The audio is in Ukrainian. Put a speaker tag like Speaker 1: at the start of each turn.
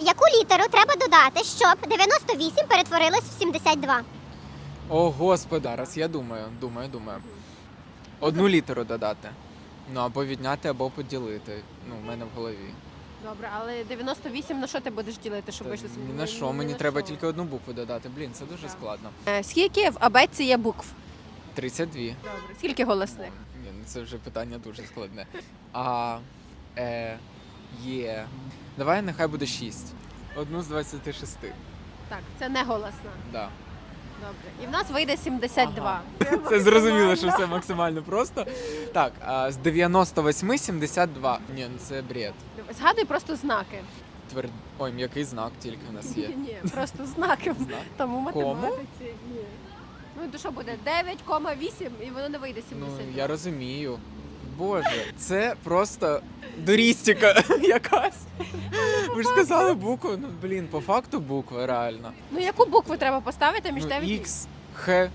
Speaker 1: Яку літеру треба додати, щоб 98 перетворилось в 72?
Speaker 2: О, господи, зараз я думаю, думаю, думаю. Одну літеру додати. Ну, або відняти, або поділити. Ну, в мене в голові.
Speaker 3: Добре, але 98 на що ти будеш ділити, щоб
Speaker 2: Та
Speaker 3: вийшло
Speaker 2: Ні на що, мені
Speaker 3: на
Speaker 2: треба
Speaker 3: що.
Speaker 2: тільки одну букву додати. Блін, це дуже
Speaker 3: Так.
Speaker 2: складно.
Speaker 3: Е, Скільки в абетці є букв?
Speaker 2: 32.
Speaker 3: Добре. Скільки голосних?
Speaker 2: Ні, ну це вже питання дуже складне. А, Е, Є. Давай нехай буде 6. Одну з 26.
Speaker 3: Так, це не голосна.
Speaker 2: Да.
Speaker 3: Добре. І в нас вийде 72.
Speaker 2: Це зрозуміло, що все максимально просто. Так, а з 98 72. Ні, ну це бред.
Speaker 3: Згадуй просто знаки.
Speaker 2: Твер... Ой, м'який знак тільки в нас є.
Speaker 3: Ні, просто знаки.
Speaker 2: Знак.
Speaker 3: Тому
Speaker 2: Кому?
Speaker 3: математиці. Ні. Ну то що буде? 9,8 і воно не вийде
Speaker 2: Ну,
Speaker 3: 72.
Speaker 2: я розумію. Боже, це просто дурістика якась. Ви ж сказали букву. Ну блін, по факту буква реально.
Speaker 3: Ну яку букву треба поставити між
Speaker 2: Ну,
Speaker 3: 9 і
Speaker 2: X, Х,